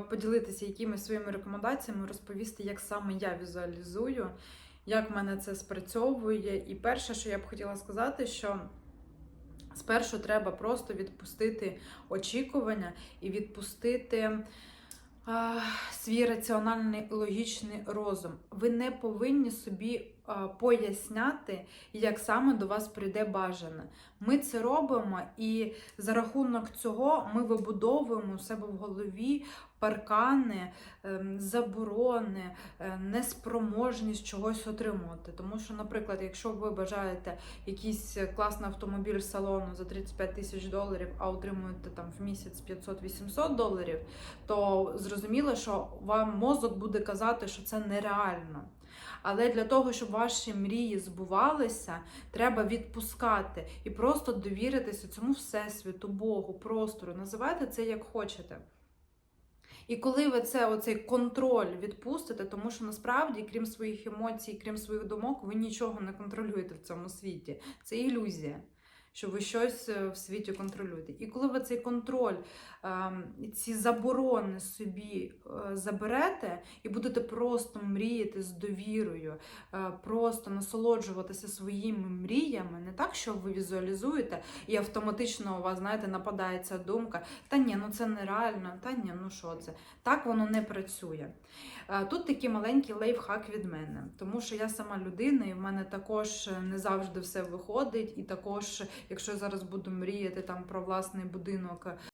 поділитися якимись своїми рекомендаціями, розповісти, як саме я візуалізую, як в мене це спрацьовує. І перше, що я б хотіла сказати, що спершу треба просто відпустити очікування і відпустити. Свій раціональний логічний розум. Ви не повинні собі поясняти, як саме до вас прийде бажане. Ми це робимо, і за рахунок цього ми вибудовуємо у себе в голові паркани, ем, заборони, е, неспроможність чогось отримувати. Тому що, наприклад, якщо ви бажаєте якийсь класний автомобіль салону за 35 тисяч доларів, а отримуєте там в місяць 500-800 доларів, то зрозуміло, що вам мозок буде казати, що це нереально. Але для того, щоб ваші мрії збувалися, треба відпускати і просто довіритися цьому всесвіту, Богу, простору. Називайте це як хочете. І коли ви це, оцей контроль відпустите, тому що насправді, крім своїх емоцій, крім своїх думок, ви нічого не контролюєте в цьому світі. Це ілюзія, що ви щось е, в світі контролюєте. І коли ви цей контроль, ем, ці заборони собі е, заберете і будете просто мріяти з довірою, е, просто насолоджуватися своїми мріями, не так, що ви візуалізуєте, і автоматично у вас, знаєте, нападається думка: та ні, ну це нереально, та ні, ну що це? Так воно не працює. Тут такий маленький лайфхак від мене, тому що я сама людина, і в мене також не завжди все виходить. І також, якщо я зараз буду мріяти там про власний будинок